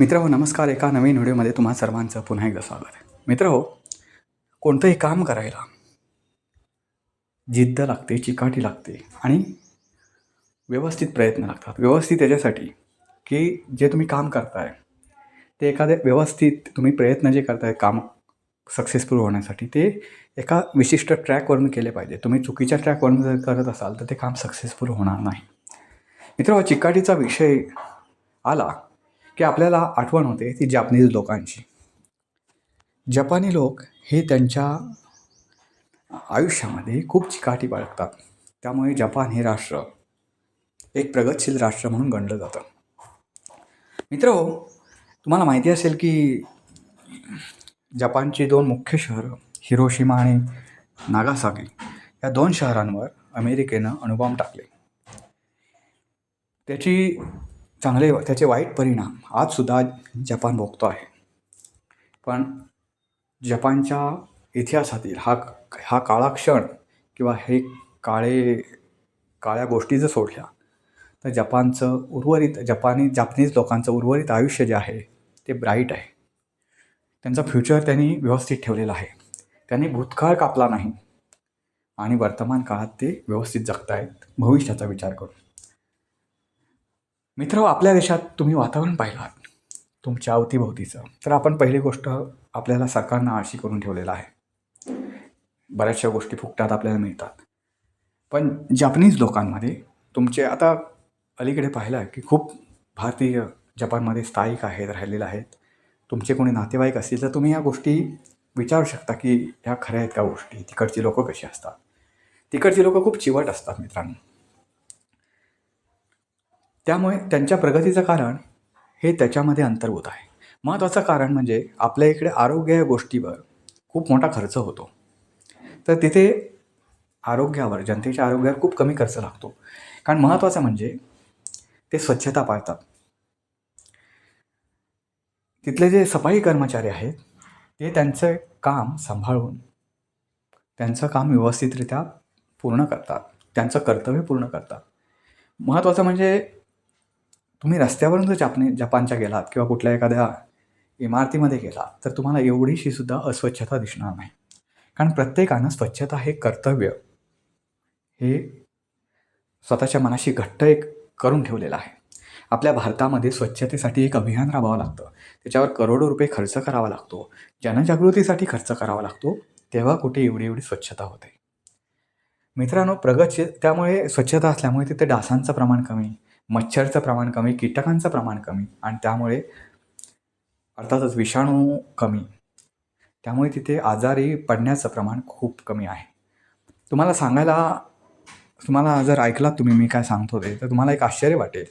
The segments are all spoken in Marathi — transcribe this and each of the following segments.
मित्र हो नमस्कार. एका नवीन व्हिडिओमध्ये तुम्हा सर्वांचं पुन्हा एकदा स्वागत आहे. मित्र हो कोणतंही काम करायला जिद्द लागते चिकाटी लागते आणि व्यवस्थित प्रयत्न लागतात. व्यवस्थित याच्यासाठी की जे तुम्ही काम करताय ते एखाद्या व्यवस्थित तुम्ही प्रयत्न जे करताय काम सक्सेसफुल होण्यासाठी ते एका विशिष्ट ट्रॅकवरून केले पाहिजे. तुम्ही चुकीच्या ट्रॅकवरून जर करत असाल तर ते काम सक्सेसफुल होणार नाही. मित्र हो चिकाटीचा विषय आला की आपल्याला आठवण होते ती जापनीज लोकांची. जपानी लोक हे त्यांच्या आयुष्यामध्ये खूप चिकाटी बाळगतात. त्यामुळे जपान हे राष्ट्र एक प्रगतशील राष्ट्र म्हणून गणलं जातं. मित्र तुम्हाला माहिती असेल की जपानची दोन मुख्य शहरं हिरोशिमा आणि नागासाकी या दोन शहरांवर अमेरिकेनं अणुबॉम्ब टाकले. त्याची चांगले त्याचे वाईट परिणाम आजसुद्धा जपान भोगतो आहे. पण जपानच्या इतिहासातील हा हा काळा क्षण किंवा हे काळे काळ्या गोष्टी जर सोडल्या तर जपानचं उर्वरित जपानी जापनीज लोकांचं उर्वरित आयुष्य जे आहे ते ब्राईट आहे. त्यांचं फ्युचर त्यांनी व्यवस्थित ठेवलेलं आहे. त्यांनी भूतकाळ कापला नाही. आणि वर्तमान काळात ते व्यवस्थित जगतायत भविष्याचा विचार करून. मित्र आपल्या देशात तुम्ही वातावरण पाहिलात तुमच्या अवतीभोवतीचं. तर आपण पहिली गोष्ट आपल्याला सरकारनं आळशी करून ठेवलेलं आहे. बऱ्याचशा गोष्टी फुकटात आपल्याला मिळतात. पण जपानीज लोकांमध्ये तुमचे आता अलीकडे पाहिलं आहे की खूप भारतीय जपानमध्ये स्थायिक आहेत राहिलेले आहेत. तुमचे कोणी नातेवाईक असतील तर तुम्ही या गोष्टी विचारू शकता की ह्या खऱ्या आहेत का गोष्टी? तिकडची लोकं कशी असतात? तिकडची लोकं खूप चिवट असतात मित्रांनो. त्यामुळे त्यांच्या प्रगतीचं कारण हे त्याच्यामध्ये अंतर्भूत आहे. महत्त्वाचं कारण म्हणजे आपल्या इकडे आरोग्य या गोष्टीवर खूप मोठा खर्च होतो. तर तिथे आरोग्यावर जनतेच्या आरोग्यावर खूप कमी खर्च लागतो. कारण महत्त्वाचं म्हणजे ते स्वच्छता पाळतात. तिथले जे सफाई कर्मचारी आहेत ते त्यांचं काम सांभाळून त्यांचं काम व्यवस्थितरित्या पूर्ण करतात. त्यांचं कर्तव्य पूर्ण करतात. महत्त्वाचं म्हणजे तुम्ही रस्त्यावरून जर जापने जपानच्या गेलात किंवा कुठल्या एखाद्या इमारतीमध्ये गेलात तर तुम्हाला एवढीशी सुद्धा अस्वच्छता दिसणार नाही. कारण प्रत्येकानं स्वच्छता हे कर्तव्य. हे स्वतःच्या मनाशी घट्ट एक करून ठेवलेलं आहे. आपल्या भारतामध्ये स्वच्छतेसाठी एक अभियान राबावं लागतं. त्याच्यावर करोडो रुपये खर्च करावा लागतो. जनजागृतीसाठी खर्च करावा लागतो. तेव्हा कुठे एवढी एवढी स्वच्छता होते. मित्रांनो प्रगतशील त्यामुळे स्वच्छता असल्यामुळे तिथे डासांचं प्रमाण कमी मच्छरचं प्रमाण कमी कीटकांचं प्रमाण कमी आणि त्यामुळे अर्थातच विषाणू कमी. त्यामुळे तिथे आजारी पडण्याचं प्रमाण खूप कमी आहे. तुम्हाला सांगायला तुम्हाला जर ऐकलात तुम्ही मी काय सांगतो ते तर तुम्हाला एक आश्चर्य वाटेल.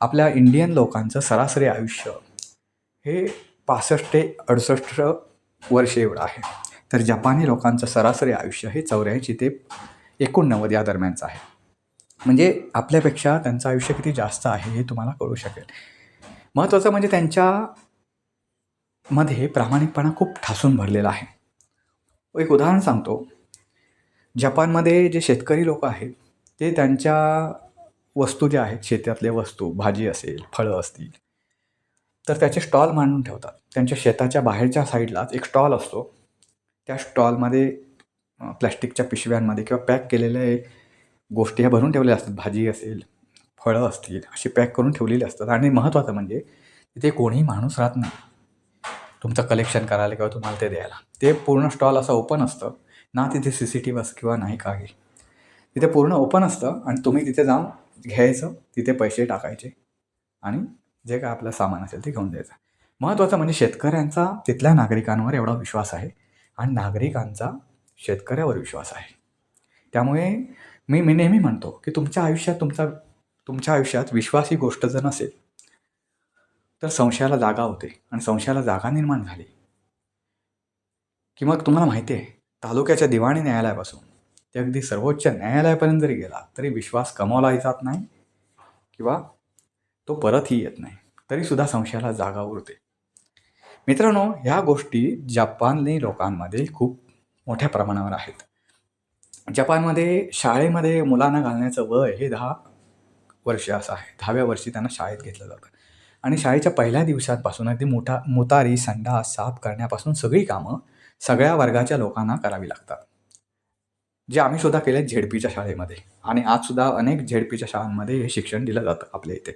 आपल्या इंडियन लोकांचं सरासरी आयुष्य हे पासष्ट ते अडुसष्ट वर्ष एवढं आहे. तर जपानी लोकांचं सरासरी आयुष्य हे चौऱ्याऐंशी ते एकोणनव्वद या दरम्यानचं आहे. म्हणजे आपल्यापेक्षा त्यांचं आयुष्य किती जास्त आहे हे तुम्हाला कळू शकेल. महत्त्वाचं म्हणजे त्यांच्यामध्ये प्रामाणिकपणा खूप ठासून भरलेला आहे. एक उदाहरण सांगतो. जपानमध्ये जे शेतकरी लोक आहेत ते त्यांच्या वस्तू ज्या आहेत शेतातल्या वस्तू भाजी असेल फळं असतील तर त्याचे स्टॉल मांडून ठेवतात. त्यांच्या शेताच्या बाहेरच्या साईडलाच एक स्टॉल असतो. त्या स्टॉलमध्ये प्लॅस्टिकच्या पिशव्यांमध्ये किंवा पॅक केलेले गोष्टी ह्या भरून ठेवलेल्या असतात. भाजी असेल फळं असतील अशी पॅक करून ठेवलेली असतात. आणि महत्त्वाचं म्हणजे तिथे कोणीही माणूस राहत नाही. तुमचं कलेक्शन करायला किंवा तुम्हाला ते द्यायला. ते पूर्ण स्टॉल असं ओपन असतं. ना तिथे सी सी टी व्ही किंवा नाही काही. तिथे पूर्ण ओपन असतं आणि तुम्ही तिथे जाऊन घ्यायचं तिथे पैसे टाकायचे आणि जे काय आपलं सामान असेल ते घेऊन द्यायचं. महत्त्वाचं म्हणजे शेतकऱ्यांचा तिथल्या नागरिकांवर एवढा विश्वास आहे आणि नागरिकांचा शेतकऱ्यावर विश्वास आहे. त्यामुळे मी मी नेहमी म्हणतो की तुमच्या आयुष्यात तुमचा तुमच्या आयुष्यात विश्वास ही गोष्ट जर नसेल तर संशयाला जागा होते आणि संशयाला जागा निर्माण झाली. की मग तुम्हाला माहिती आहे तालुक्याच्या दिवाणी न्यायालयापासून ते अगदी सर्वोच्च न्यायालयापर्यंत जरी गेला तरी विश्वास कमावलाही जात नाही किंवा तो परतही येत नाही तरीसुद्धा संशयाला जागा उरते. मित्रांनो ह्या गोष्टी जपानी लोकांमध्ये खूप मोठ्या प्रमाणावर आहेत. जपानमध्ये शाळेमध्ये मुलांना घालण्याचं वय हे दहा वर्ष असं आहे. दहाव्या वर्षी त्यांना शाळेत घेतलं जातं. आणि शाळेच्या पहिल्या दिवसापासून अगदी मोठा मोतारी संडा साफ करण्यापासून सगळी कामं सगळ्या वर्गाच्या लोकांना करावी लागतात. जे आम्ही सुद्धा केले झेडपीच्या शाळेमध्ये. आणि आजसुद्धा अनेक झेडपीच्या शाळांमध्ये हे शिक्षण दिलं जातं आपल्या इथे.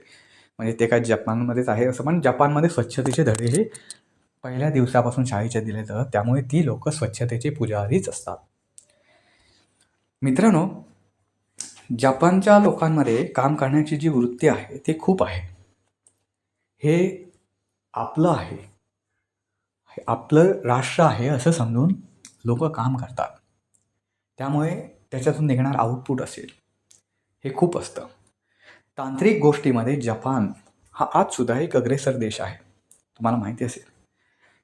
म्हणजे ते काय जपानमध्येच आहे असं पण जपानमध्ये स्वच्छतेचे धडे हे पहिल्या दिवसापासून शाळेचे दिले जातात. त्यामुळे ती लोकं स्वच्छतेचे पुजारीच असतात. मित्रांनो जपानच्या लोकांमध्ये काम करण्याची जी वृत्ती आहे ती खूप आहे. हे आपलं आहे. हे आपलं राष्ट्र आहे असं समजून लोक काम करतात. त्यामुळे त्याच्यातून निघणार आउटपुट असेल. हे खूप असतं. तांत्रिक गोष्टीमध्ये जपान हा आजसुद्धा एक अग्रेसर देश आहे. तुम्हाला माहिती असेल.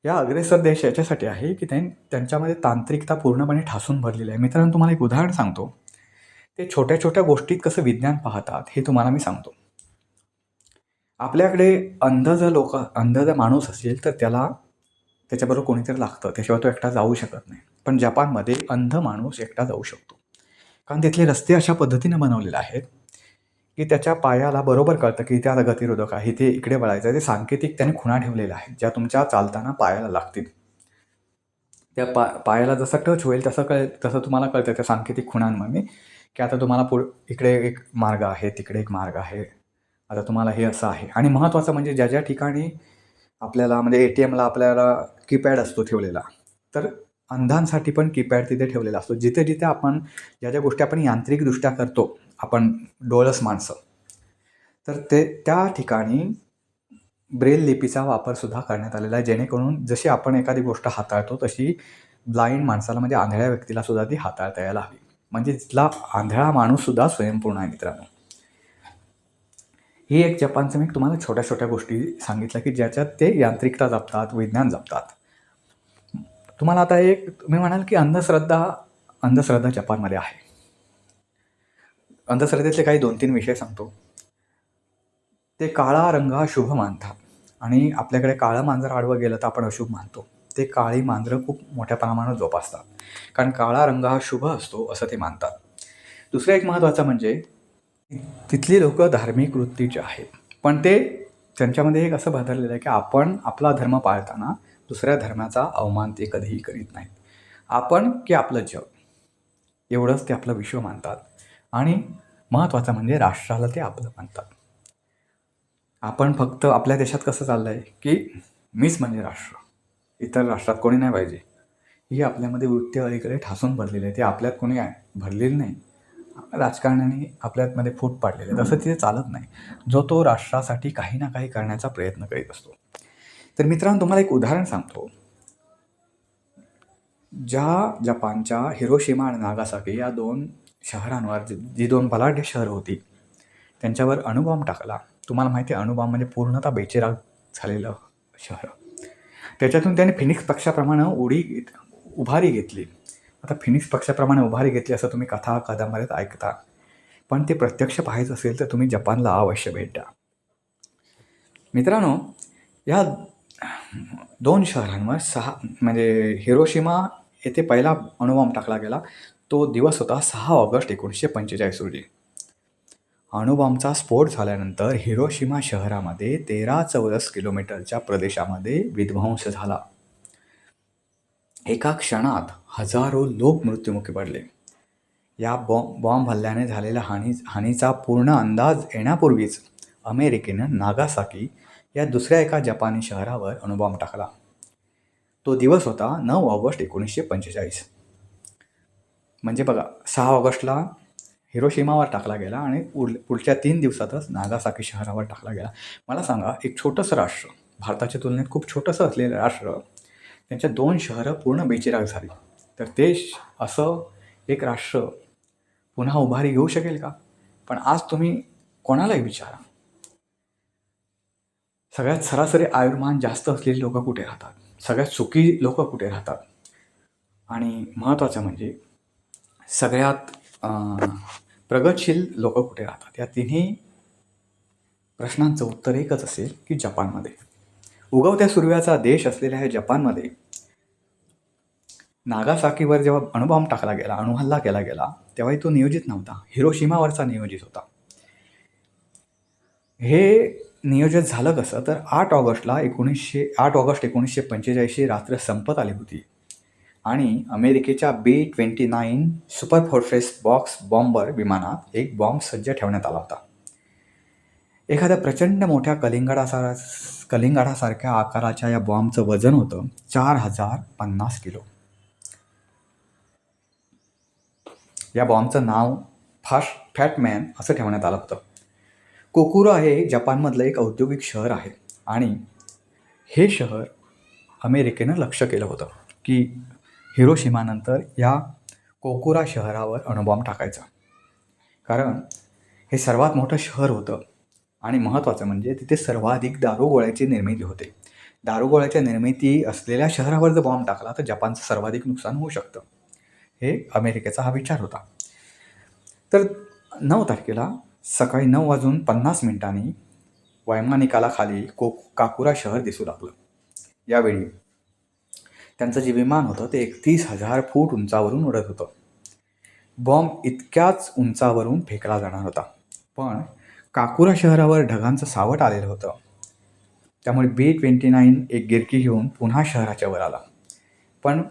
या अग्रेसर देश याच्यासाठी आहे की त्यां त्यांच्यामध्ये तांत्रिकता पूर्णपणे ठासून भरलेली आहे. मित्रांनो तुम्हाला एक उदाहरण सांगतो. ते छोट्या छोट्या गोष्टीत कसं विज्ञान पाहतात हे तुम्हाला मी सांगतो. आपल्याकडे अंध जर लोक अंध जर माणूस असेल तर त्याला त्याच्याबरोबर कोणीतरी लागतं. त्याशिवाय तो एकटा जाऊ शकत नाही. पण जपानमध्ये अंध माणूस एकटा जाऊ शकतो. कारण तिथले रस्ते अशा पद्धतीनं बनवलेले आहेत की त्याच्या पायाला बरोबर कळतं की त्याला आता गतिरोधक आहे ते इकडे वळायचं आहे. ते सांकेतिक त्याने खुणा ठेवलेल्या आहेत ज्या तुमच्या चालताना पायाला लागतील. त्या पा पायाला जसं टच होईल तसं कळ तसं तुम्हाला कळतं त्या सांकेतिक खुणांमध्ये की आता तुम्हाला पुढ इकडे एक मार्ग आहे तिकडे एक मार्ग आहे. आता तुम्हाला हे असं आहे. आणि महत्त्वाचं म्हणजे ज्या ज्या ठिकाणी आपल्याला म्हणजे ए टी एमला आपल्याला कीपॅड असतो ठेवलेला तर अंधांसाठी पण कीपॅड तिथे ठेवलेला असतो. जिथे जिथे आपण ज्या ज्या गोष्टी आपण यांत्रिकदृष्ट्या करतो आपण डोळस माणसं. तर ते त्या ठिकाणी ब्रेल लिपीचा वापरसुद्धा करण्यात आलेला आहे. जेणेकरून जशी आपण एखादी गोष्ट हाताळतो तशी ब्लाइंड माणसाला म्हणजे आंधळ्या व्यक्तीला सुद्धा ती हाताळता यायला हवी. म्हणजे तिथला आंधळा माणूससुद्धा स्वयंपूर्ण आहे मित्रांनो. ही एक जपानचं मी तुम्हाला छोट्या छोट्या गोष्टी सांगितल्या की ज्याच्यात ते यांत्रिकता जपतात विज्ञान जपतात. तुम्हाला आता एक तुम्ही म्हणाल की अंधश्रद्धा अंधश्रद्धा जपानमध्ये आहे. अंधश्रद्धेतले काही दोन तीन विषय सांगतो. ते काळा रंग हा शुभ मानतात आणि आपल्याकडे काळं मांजर आडवं गेलं तर आपण अशुभ मानतो. ते काळी मांजरं खूप मोठ्या प्रमाणात जोपासतात. कारण काळा रंग हा शुभ असतो असं ते मानतात. दुसरं एक महत्त्वाचं म्हणजे तिथली लोक धार्मिक वृत्तीचे आहेत. पण ते त्यांच्यामध्ये एक असं बदललेलं आहे की आपण आपला धर्म पाळताना दुसऱ्या धर्माचा अवमान ते कधीही करीत नाहीत. आपण की आपलं जग? एवढंच ते आपलं विश्व मानतात. आणि महत्त्वाचं म्हणजे राष्ट्राला ते आपलं मानतात आपण फक्त आपल्या देशात कसं चाललं आहे की मीच म्हणजे राष्ट्र. इतर राष्ट्रात कोणी नाही पाहिजे. ही आपल्यामध्ये वृत्ती अलीकडे ठासून भरलेली आहे. ते आपल्यात कोणी भरलेली नाही. राजकारण्याने आपल्यामध्ये फूट पाडलेले तसं तिथे चालत नाही. जो तो राष्ट्रासाठी काही ना काही करण्याचा प्रयत्न करीत असतो. तर मित्रांनो तुम्हाला एक उदाहरण सांगतो. ज्या जपानच्या हिरोशिमा आणि नागासाकी या दोन शहरांवर जी जी दोन बलाढ्य शहरं होती त्यांच्यावर अणुबॉम्ब टाकला. तुम्हाला माहिती आहे अणुबॉम्ब म्हणजे पूर्णतः बेचिराग झालेलं शहर. त्याच्यातून त्याने फिनिक्स पक्षाप्रमाणे उडी घेत उभारी घेतली. आता फिनिक्स पक्षाप्रमाणे उभारी घेतली असं तुम्ही कथा कादंबऱ्यात ऐकता. पण ते प्रत्यक्ष पाहायचं असेल तर तुम्ही जपानला अवश्य भेट द्या. मित्रांनो या दोन शहरांवर सहा म्हणजे हिरोशिमा येथे पहिला अणुबॉम्ब टाकला गेला. तो दिवस होता सहा ऑगस्ट एकोणीसशे पंचेचाळीस रोजी. अणुबॉम्बचा स्फोट झाल्यानंतर हिरोशिमा शहरामध्ये तेरा चौरस किलोमीटरच्या प्रदेशामध्ये विध्वंस झाला. एका क्षणात हजारो लोक मृत्युमुखी पडले. या बॉम्ब बॉम्ब हल्ल्याने झालेल्या हानी हानीचा पूर्ण अंदाज येण्यापूर्वीच अमेरिकेनं नागासाकी या दुसऱ्या एका जपानी शहरावर अणुबॉम्ब टाकला. तो दिवस होता नऊ ऑगस्ट एकोणीसशे पंचेचाळीस. म्हणजे बघा सहा ऑगस्टला हिरोशिमावर टाकला गेला आणि पुढ पुढच्या तीन दिवसातच नागासाकी शहरावर टाकला गेला. मला सांगा एक छोटंसं राष्ट्र भारताच्या तुलनेत खूप छोटंसं असलेलं राष्ट्र त्यांच्या दोन शहरं पूर्ण बेचिराग झाली. तर ते श- असं एक राष्ट्र पुन्हा उभारी घेऊ शकेल का? पण आज तुम्ही कोणालाही विचारा. सगळ्यात सरासरी आयुर्मान जास्त असलेली लोक कुठे राहतात? सगळ्यात सुखी लोक कुठे राहतात? आणि महत्त्वाचं म्हणजे सगळ्यात प्रगतशील लोक कुठे राहतात? या तिन्ही प्रश्नांचं उत्तर एकच असेल की जपानमध्ये. उगवत्या सूर्याचा देश असलेल्या ह्या जपानमध्ये नागासाकीवर जेव्हा अणुबॉम्ब टाकला गेला अणुहल्ला केला गेला तेव्हाही तो नियोजित नव्हता. हिरोशिमावरचा नियोजित होता. हे नियोजित झालं कसं? तर आठ ऑगस्टला एकोणीसशे आठ ऑगस्ट एकोणीसशे पंचेचाळीसची रात्र संपत आली होती. आणि अमेरिकेच्या B twenty nine superfortress box bomber विमानात एक बॉम्ब सज्ज ठेवण्यात आला होता. एखाद्या प्रचंड मोठ्या कलिंगडासार कलिंगडासारख्या आकाराच्या या बॉम्बचं वजन होतं चार हजार पन्नास किलो. या बॉम्बचं नाव फास्ट फॅटमॅन असं ठेवण्यात आलं होतं. कोकुरा हे जपानमधलं एक औद्योगिक शहर आहे आणि हे शहर अमेरिकेनं लक्ष केलं होतं की हिरोशिमानंतर या कोकुरा शहरावर अणुबॉम्ब टाकायचा. कारण हे सर्वात मोठं शहर होतं आणि महत्त्वाचं म्हणजे तिथे सर्वाधिक दारुगोळ्याची निर्मिती होते. दारुगोळ्याच्या निर्मिती असलेल्या शहरावर जर बॉम्ब टाकला तर जपानचं सर्वाधिक नुकसान होऊ शकतं. हे अमेरिकेचा हा विचार होता. तर नऊ तारखेला सकाळी नऊ वाजून पन्नास मिनिटांनी वैमानिकाला को काकुरा शहर दिसू लागलं. यावेळी त्यांचं जे विमान होतं ते एकतीस हजार फूट उंचावरून उडत होतं. बॉम्ब इतक्याच उंचावरून फेकला जाणार होता. पण काकुरा शहरावर ढगांचं सावट आलेलं होतं. त्यामुळे बी ट्वेंटी नाईन एक गिरकी घेऊन पुन्हा शहराच्या वर आला. पण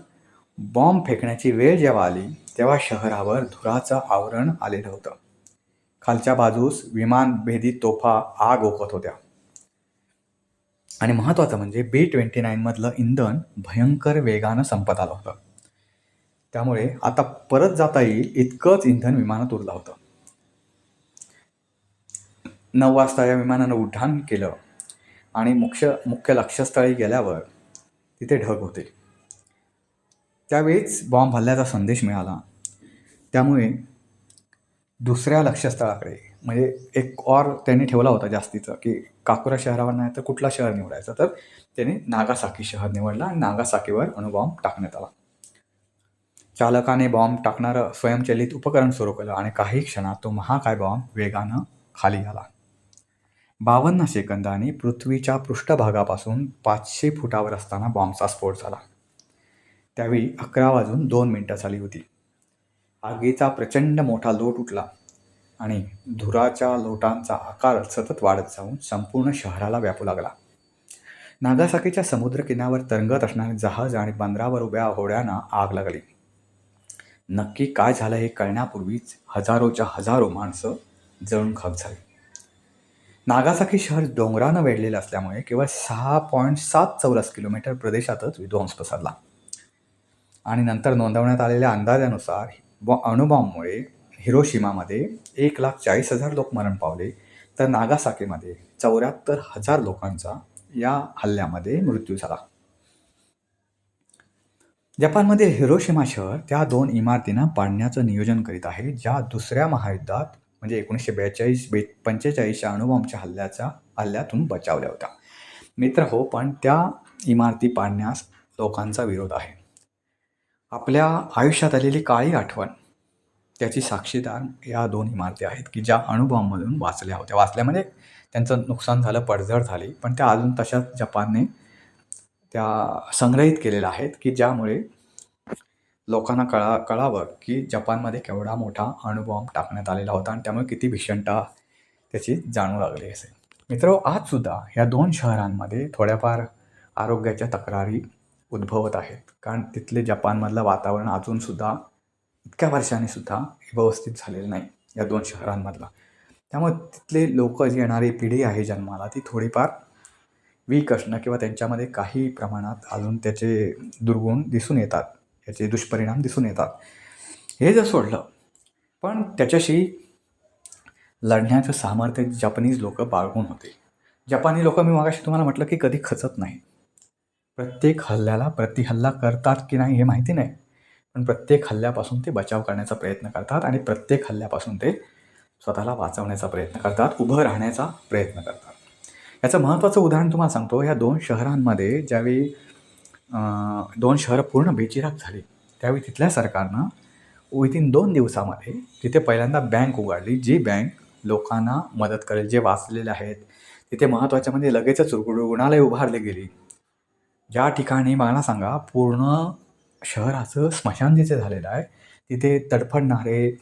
बॉम्ब फेकण्याची वेळ जेव्हा आली तेव्हा शहरावर धुराचं आवरण आलेलं होतं. खालच्या बाजूस विमानभेदी तोफा आग ओकत होत्या. आणि महत्त्वाचं म्हणजे बी ट्वेंटी नाईनमधलं इंधन भयंकर वेगानं संपत आलं होतं. त्यामुळे आता परत जाता येईल इतकंच इंधन विमानात उरलं होतं. नऊ वाजता या विमानानं उड्डाण केलं आणि मुख्य मुख्य लक्ष्यस्थळी गेल्यावर तिथे ढग होते. त्यावेळीच बॉम्ब हल्ल्याचा संदेश मिळाला. त्यामुळे दुसऱ्या लक्ष्यस्थळाकडे म्हणजे एक और त्यांनी ठेवला होता जास्तीचं की काकुरा शहरावर नाही तर कुठला शहर निवडायचा. तर त्याने नागासाकी शहर निवडला आणि नागासाकीवर अणुबॉम्ब टाकण्यात आला. चालकाने बॉम्ब टाकणारं स्वयंचलित उपकरण सुरू केलं आणि काही क्षणात तो महाकाय बॉम्ब वेगानं खाली आला. बावन्न सेकंदांनी पृथ्वीच्या पृष्ठभागापासून पाचशे फुटावर असताना बॉम्बचा स्फोट झाला. त्यावेळी अकरा वाजून दोन मिनटं झाली होती. आगीचा प्रचंड मोठा लोट उठला. आणि धुराच्या लोटांचा आकार सतत वाढत जाऊन संपूर्ण शहराला व्यापू लागला. नागासाकीच्या समुद्रकिनावर तरंगत असणारे जहाज आणि बंदरावर उभ्या होड्यांना आग लागली. नक्की काय झालं हे कळण्यापूर्वीच हजारोच्या हजारो माणसं जळून खाक झाली. नागासाकी शहर डोंगरानं वेढलेलं असल्यामुळे केवळ सहा पॉईंट सात चौरस किलोमीटर प्रदेशातच विध्वंस पसरला. आणि नंतर नोंदवण्यात आलेल्या अंदाजानुसार बॉ अणुबॉम्बमुळे हिरोशिमामध्ये एक लाख चाळीस हजार लोक मरण पावले तर नागासाकीमध्ये चौऱ्याहत्तर हजार लोकांचा या हल्ल्यामध्ये मृत्यू झाला. जपानमध्ये हिरोशिमा शहर त्या दोन इमारतींना पाडण्याचं नियोजन करीत आहे ज्या दुसऱ्या महायुद्धात म्हणजे एकोणीसशे बेचाळीस बे पंचेचाळीसच्या अणुबॉम्बच्या हल्ल्याच्या हल्ल्यातून बचावल्या होत्या. मित्र हो पण त्या इमारती पाडण्यास लोकांचा विरोध आहे. आपल्या आयुष्यात आलेली काळी आठवण त्याची साक्षीदार या दोन इमारती आहेत की ज्या अणुबॉम्बमधून वाचल्या होत्या. वाचल्या म्हणजे त्यांचं नुकसान झालं पडझड झाली. पण त्या अजून तशाच जपानने त्या संग्रहित केलेल्या आहेत की ज्यामुळे लोकांना कळा कळावं की जपानमध्ये केवढा मोठा अणुबॉम्ब टाकण्यात आलेला होता आणि त्यामुळे किती भीषणता त्याची जाणू लागली असेल. मित्र आजसुद्धा या दोन शहरांमध्ये थोड्याफार आरोग्याच्या तक्रारी उद्भवत आहेत. कारण तिथले जपानमधलं वातावरण अजूनसुद्धा इतक्या वर्षाने सुद्धा व्यवस्थित झालेलं नाही या दोन शहरांमधला. त्यामुळे तिथले लोक जी येणारी पिढी आहे जन्माला ती थोडीफार वीक असणं किंवा त्यांच्यामध्ये काही प्रमाणात अजून त्याचे दुर्गुण दिसून येतात याचे दुष्परिणाम दिसून येतात. हे जर सोडलं पण त्याच्याशी लढण्याचं सामर्थ्य जपानीज लोक बाळगून होते. जपानी लोक मी मागाशी तुम्हाला म्हटलं की कधी खचत नाही प्रत्येक हल्ल्याला प्रतिहल्ला करतात की नाही हे माहिती नाही. पण प्रत्येक हल्ल्यापासून ते बचाव करण्याचा प्रयत्न करतात आणि प्रत्येक हल्ल्यापासून ते स्वतःला वाचवण्याचा प्रयत्न करतात उभं राहण्याचा प्रयत्न करतात. याचं महत्त्वाचं उदाहरण तुम्हाला सांगतो ह्या दोन शहरांमध्ये ज्यावेळी दोन शहरं पूर्ण बेचिराग झाली त्यावेळी तिथल्या सरकारनं विथिन दोन दिवसामध्ये तिथे पहिल्यांदा बँक उघडली जी बँक लोकांना मदत करेल जे वाचलेले आहेत तिथे महत्त्वाच्या म्हणजे लगेचच रुग्णालय उभारले गेली. ज्या ठिकाणी मला सांगा पूर्ण शहराचं स्मशान जिथे झालेलं आहे तिथे तडफडणारे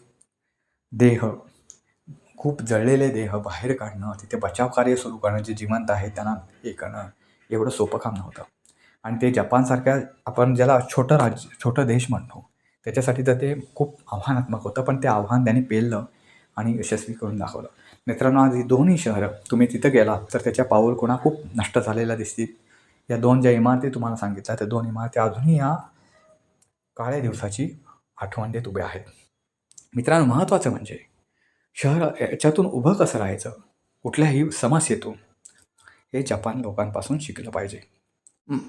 देह खूप जळलेले देह बाहेर काढणं तिथे बचाव कार्य सुरू करणं जे जिवंत आहे त्यांना हे करणं एवढं सोपं काम नव्हतं. आणि ते जपानसारख्या आपण ज्याला छोटं राज्य छोटं देश म्हणतो त्याच्यासाठी तर ते खूप आव्हानात्मक होतं पण ते आव्हान त्यांनी पेललं आणि यशस्वी करून दाखवलं. मित्रांनो आज ही दोन्ही शहरं तुम्ही तिथं गेलात तर त्याच्या पाऊल कोणा खूप नष्ट झालेल्या दिसतील. या दोन ज्या इमारती तुम्हाला सांगितल्या त्या दोन इमारती अजूनही या काळ्या दिवसाची आठवण देत उभे आहेत. मित्रांनो महत्त्वाचं म्हणजे शहर याच्यातून उभं कसं राहायचं? कुठल्याही समस्येतून. हे जपान लोकांपासून शिकलं पाहिजे.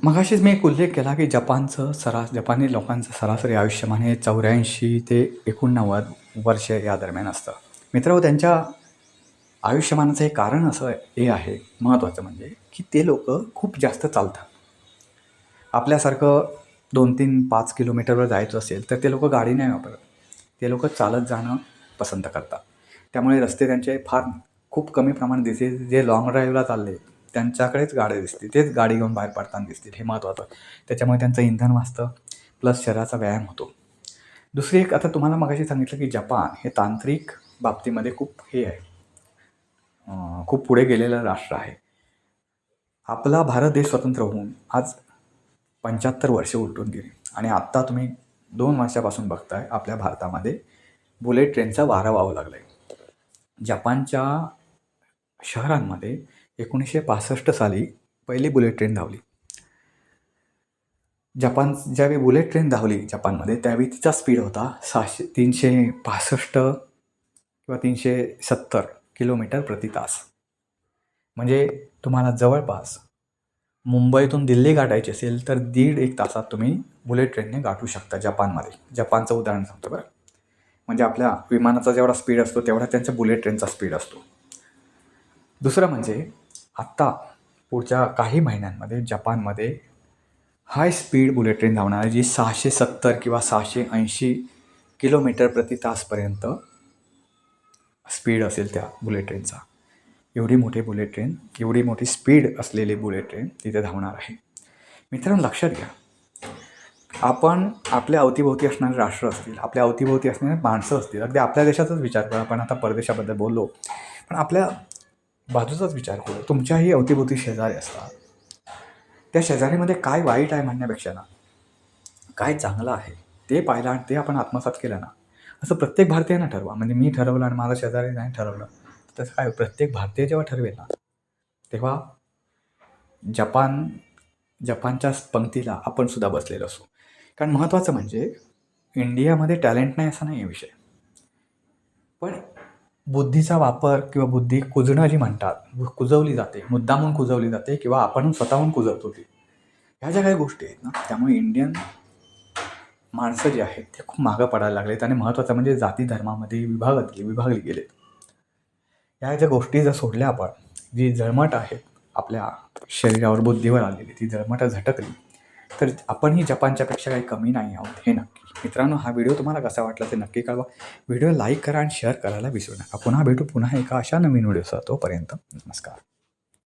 मगाशीच मी एक उल्लेख केला की जपानचं सरास जपानी लोकांचं सरासरी आयुष्यमान हे चौऱ्याऐंशी ते एकोणनव्वद वर्ष या दरम्यान असतं. मित्र हो, त्यांच्या आयुष्यमानाचं हे कारण असं हे आहे महत्त्वाचं म्हणजे की ते लोक खूप जास्त चालतात. आपल्यासारखं दोन तीन पाच किलोमीटरवर जायचं असेल तर ते लोक गाडी नाही वापरत. ते लोक चालत जाणं पसंत करतात. त्यामुळे रस्ते त्यांचे फार खूप कमी प्रमाणात दिसते जे लॉंग ड्राईव्हला चालले त्यांच्याकडेच गाडी दिसतील. तेच गाडी घेऊन बाहेर पडताना दिसतील. हे महत्त्वाचं त्याच्यामुळे त्यांचं इंधन वाचतं प्लस शरीराचा व्यायाम होतो. दुसरी एक आता तुम्हाला मगाशी सांगितलं की जपान हे तांत्रिक बाबतीमध्ये खूप हे आहे. खूप पुढे गेलेलं राष्ट्र आहे. आपला भारत देश स्वतंत्र होऊन आज पंच्याहत्तर वर्ष उलटून गेली. आणि आत्ता तुम्ही दोन वर्षापासून बघताय आपल्या भारतामध्ये बुलेट ट्रेनचा वारा व्हावं लागला आहे जपानच्या शहरांमध्ये एकोणीसशे पासष्ट साली पहिली बुलेट ट्रेन धावली. जपान ज्यावेळी बुलेट ट्रेन धावली जपानमध्ये त्यावेळी तिचा स्पीड होता सहाशे तीनशे पासष्ट किंवा तीनशे सत्तर किलोमीटर प्रति तास. म्हणजे तुम्हाला जवळपास मुंबईतून दिल्ली गाठायची असेल तर दीड एक तासात तुम्ही बुलेट ट्रेनने गाठू शकता जपानमध्ये. जपानचं उदाहरण सांगतो बरं. म्हणजे आपल्या विमानाचा जेवढा स्पीड असतो तेवढा त्यांच्या बुलेट ट्रेनचा स्पीड असतो. दुसरं म्हणजे आत्ता पुढच्या काही महिन्यांमध्ये जपानमध्ये हाय स्पीड बुलेट ट्रेन धावणार आहे जी सहाशे सत्तर किंवा सहाशे ऐंशी किलोमीटर प्रति तासपर्यंत स्पीड असेल त्या बुलेट ट्रेनचा. एवढी मोठी बुलेट ट्रेन एवढी मोठी स्पीड असलेली बुलेट ट्रेन तिथे धावणार आहे. मित्रांनो लक्षात घ्या. आपण आपल्या अवतीभोवती असणारे राष्ट्र असतील आपल्या अवतीभोवती असणारे माणसं असतील अगदी आपल्या देशाचाच विचार करा. आपण आता परदेशाबद्दल बोललो पण आपल्या बाजूचाच विचार करू. तुमच्याही अवतीभोवती शेजारी असतात. त्या शेजारीमध्ये काय वाईट आहे म्हणण्यापेक्षा ना काय चांगलं आहे ते पाहिलं आणि ते आपण आत्मसात केलं ना असं प्रत्येक भारतीयानं ठरवा. म्हणजे मी ठरवलं आणि माझा शेजारी नाही ठरवलं. तसं काय प्रत्येक भारतीय जेव्हा ठरवेल ना तेव्हा जपान जपानच्या पंक्तीला आपण सुद्धा बसलेलो असू. कारण महत्त्वाचं म्हणजे इंडियामध्ये टॅलेंट नाही असा नाही आहे विषय. पण बुद्धीचा वापर किंवा बुद्धी कुजणं जी म्हणतात कुजवली जाते मुद्दामून कुजवली जाते किंवा आपण स्वतःहून कुजवतो ती. ह्या ज्या काही गोष्टी आहेत ना त्यामुळे इंडियन माणसं जी आहेत ते खूप मागं पडायला लागलेत आणि महत्त्वाचं म्हणजे जाती धर्मामध्ये विभागत विभागली गेलेत. ह्या ज्या गोष्टी जर सोडल्या आपण जी जळमट आहे आपल्या शरीरावर बुद्धीवर आलेली ती जळमट झटकली तर आपणही जपानच्यापेक्षा काही कमी नाही आहोत हे नक्की. मित्रांनो हा व्हिडिओ तुम्हाला कसा वाटला ते नक्की कळवा. व्हिडिओ लाईक करा आणि शेअर करायला विसरू नका. पुन्हा भेटू पुन्हा एका अशा नवीन व्हिडिओसह तोपर्यंत नमस्कार.